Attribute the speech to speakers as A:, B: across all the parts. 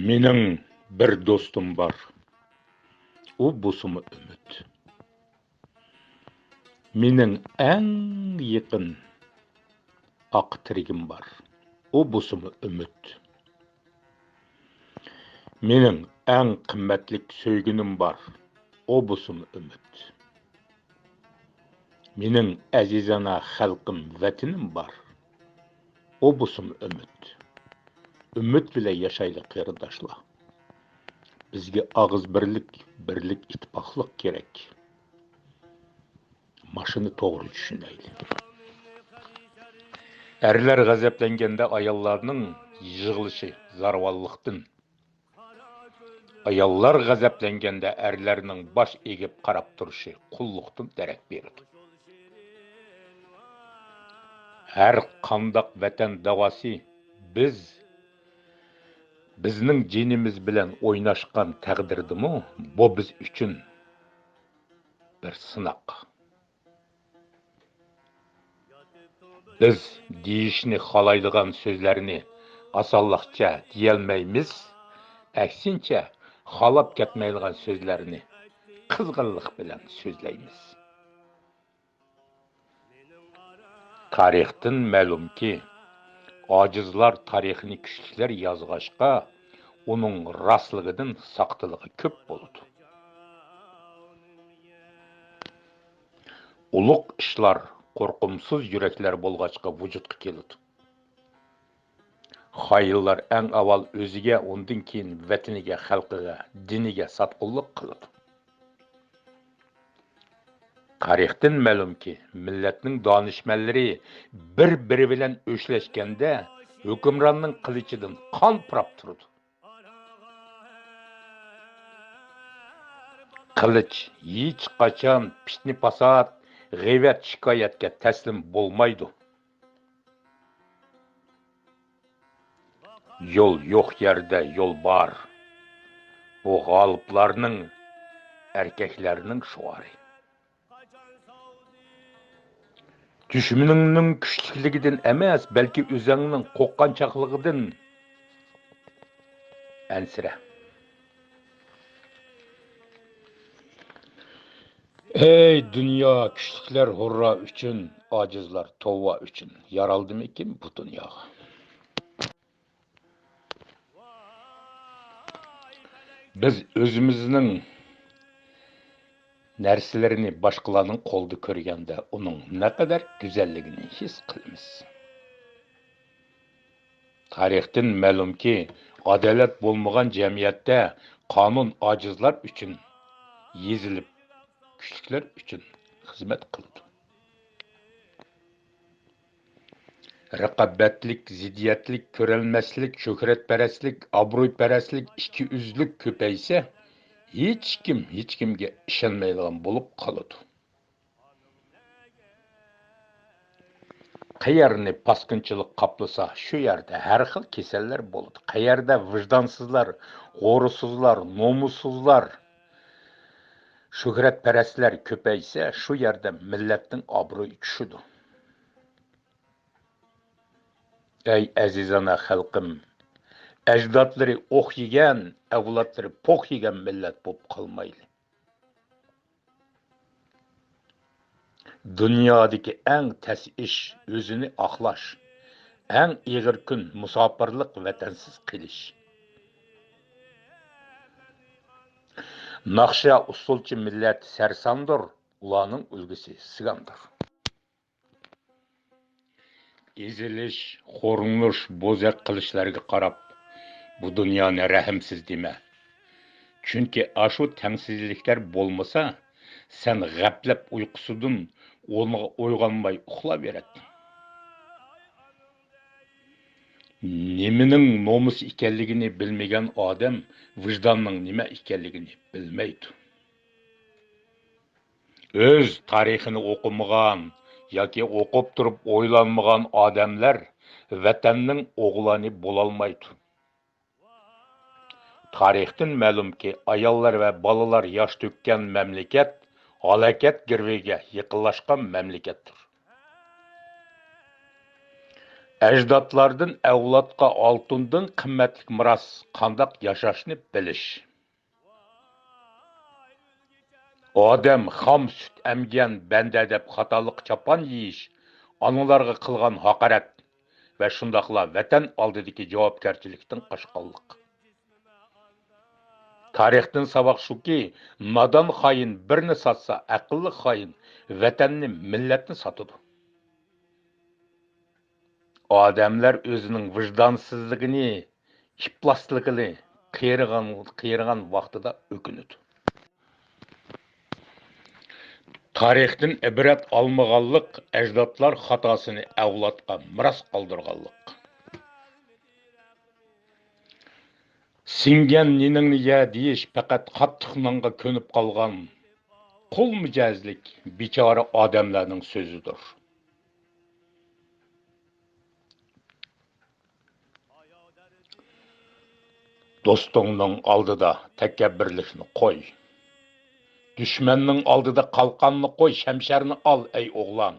A: менің бір достым бар о бұсымы үміт менің әң екін ақ тірегім бар о бұсымы үміт менің әң қымбатлік сөйгінім бар о бұсымы үміт менің әзизана халқым вәтінім бар о бұсымы үміт үміт біле яшайлық қарындашлар бізге ағыз бірлік бірлік итпақлық керек машыны үшін әйлі.
B: Әрлер ғазепленгенде аялларының жығылышы зарваллықтың. Аяллар ғазепленгенде әрлерінің баш егіп қарап тұршы, құллықтың дәрек берді. Әр қандақ вәтен давасы біз біздің женіміз білен ойнашқан тәғдірді мұ, бұл біз үшін бір сынақ. Біз дейішіне қалайдыған сөзлеріне асаллақча дейелмейміз, әксенче қалап кәтмейліған сөзлеріне қызғырлық білен сөзлейміз. Тарихтың мәлім ке, ажызлар тарихыны күшкілер язғашқа, оның расылығының сақтылығы көп болуды. Ұлық ішлар, қорқымсыз жүрекілер болғашқа вұжытқы келуді. Хайылар әң авал өзіге, ондың кейін вәтініге, халқыға, дініге сатқылық қылыды. Қарихтын мәлім ке, милетнің данышмәлірі бір-бірі білен өшілешкенде, өкімранның қылычыдың қан прап тұрды. qilish hech qachon fitni fasod g'iybat shikoyatga taslim bo'lmaydi yo'l yo'q yerda yo'l bor bu g'oliblarning erkaklarning shuari düşmanının küçüklüğünden emez, belki üzerinin kokkan çaklıgıdan ensire. Hey dünya küçükler horra üçün, acizler tova üçün. Yaraldı mı kim bu dünya? Biz özümüzün narsalarini boshqalarning qo'lida ko'rganda uning naqadar go'zalligini his Tarihtin melum ki adalet bo'lmagan cemiyette kanun acizler üçün yizilip. күшлікілер үшін қызмет қылды. Рақаббәтлік, зидиятлік, көрелмәсілік, шөкірет пәрәсілік, абруй пәрәсілік, ішкі үзілік көпейсе, еч кім, еч кімге ішенмейдіған болып қалады. Қайарыны паскынчылық қаплыса, шу ярды әр қыл кеселлер болыды. Қайарда вұждансызлар, ғорысызлар, номысызлар – parastlar ko'paysa shu yerda millatning obro'yi tushadi ey azizona xalqim ajdodlari o'q yegan avlodlari po'q yegan millat bo'lib qolmayli dunyodagi eng tas ish o'zini oqlash eng ig'ir kun musofirlik vatansiz qilish Naqşa usulçu millət sərsandır, ulanın ulgusi sigandır. ezilish xo'rinlish bo'zaq qilishlarga qarab bu dunyoni rahmsiz dema chunki ashu tangsizliklar bo'lmasa sen g'aplab uyqusidin o'rniga uyg'onmay uxlab berading nemining nomus ekanligini bilmagan odam vijdonning nima ekanligini bilmaydi o'z tarixini o'qimagan yoki o'qib turib o'ylanmagan odamlar vatanning o'g'loni bo'lolmaydi tarixdan ma'lumki ayollar va bolalar yosh to'kkan mamlakat halokat girviga yiqinlashgan mamlakatdir әждатлардың әулатқа алтындың қымбәтлік мұрас қандақ яшашыны біліш адам хам сүт әмген бәнді деп қаталық чапан еш аналарға қылған хақарат вә шындақла вәтән алдыдекі жауапкершіліктің қашқалық тарихтың сабақ шу ке надан хайын бірні сатса ақыллы хайын вәтәнні милләтін сатуды адамлар өзінің вұждансыздығыне іпластылығыне қиырған, қиырған уақытыда өкінеді тарихтың ібірет алмағандық, әждатлар хатасын әулатқа мұрас қалдырғанлық сіңген ненің я дейіш пәқат қаттықнанға көніп қалған құл мүжәзілік бичара адамдардың сөзі дұр Достыңның алдыда тәкәбірлікні қой. Дүшменнің алдыда қалқанны қой, шәмшәріні ал, әй оғлан.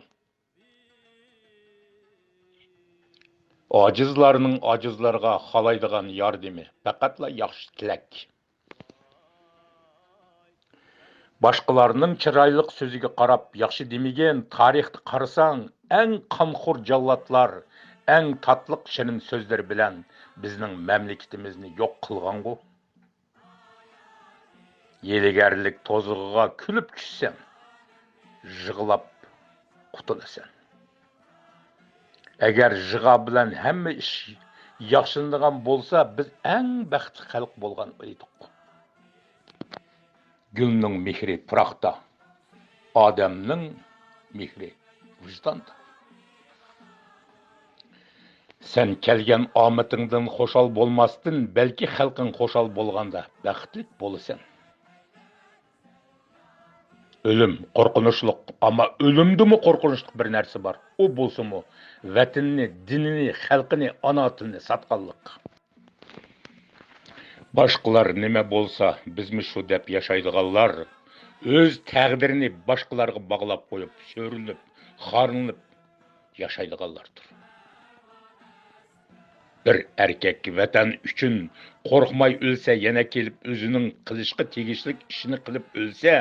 B: Ажызларының халайдыған қалайдыған ярдеме, бәкатла яқшы тілек. Башқыларының чырайлық сөзіге қарап, яқшы демеген тарихты қарсаң, әң қамқұр жаллатлар, әң татлық шынын сөздер білән, біздің мәмлекетімізді жоқ қылған ғой тозығыға күліп түссең жығылап құтыласың әгер жыға білән әмі іш яқшындыған болса біз әң бақытты халық болған едік гүлнің мехри тұрақта адамның мехри вұжданда Сән келген амытыңдың қошал болмастың, бәлкі халқың қошал болғанда бәқтілік болысын. Өлім қорқынышлық, ама мұ қорқынышлық бір нәрсі бар. О болсы мұ, вәтініні, дініне, қалқыны, ана тіліне сатқанлық. Башқылар неме болса, біз мүшу деп яшайдығалар, өз тәғдіріні башқыларғы бағылап қойып, сөрініп, харынып Бір әркек вәтән үшін қорқмай өлсе, ене келіп өзінің қылышқы тегішілік ішіні қылып өлсе,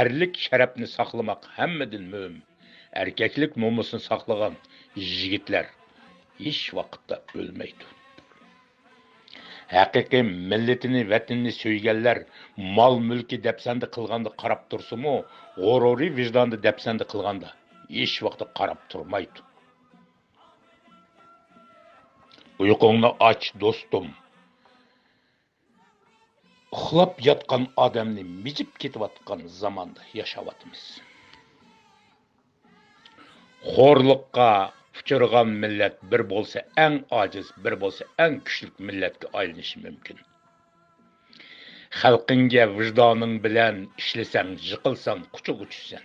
B: әрлік шәрәпні сақылымақ әммедін мөм. Әркеклік мұмысын сақылыған жігітлер еш вақытта өлмейді. Әқиқи милетіні, вәтініні сөйгәлләр мал мүлкі дәпсәнді қылғанды қарап тұрсы му, ғорори вижданды дәпсәнді қылғанды еш қарап тұрмайды. uyqungni och do'stim uxlab yotgan odamni mijib ketayotgan zamonda yashayotmiz xo'rliqqa uchirgan millat bir bo'lsa eng ojiz bir bo'lsa eng kuchli millatga aylanishi mumkin xalqingga vijdoning bilan ishlasang yiqilsang quchuq uchsan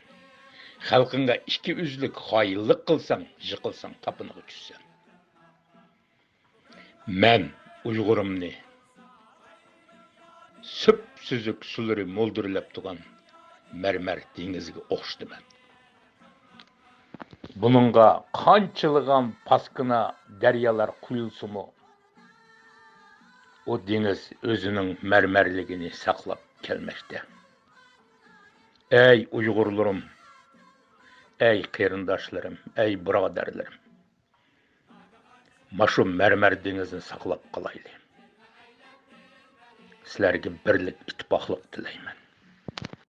B: xalqingga ikki uzlik xoyinlik qilsang yiqilsang topinib uchsan Мән ұйғырымны. Сүп сүзік сүлірі молдүрләп туған мәрмәр деңізге оқшты мән. Бұныңға қанчылыған пасқына дәрьялар құйылсы мұ? О деңіз өзінің мәрмәрлігіні сақлап келмекте. Әй ұйғырларым, әй қиырындашларым, әй бұрадарларым машу мәрмәр деңізін сақлап қалайлы. Сілерге бірлік, итпақлық тілеймін.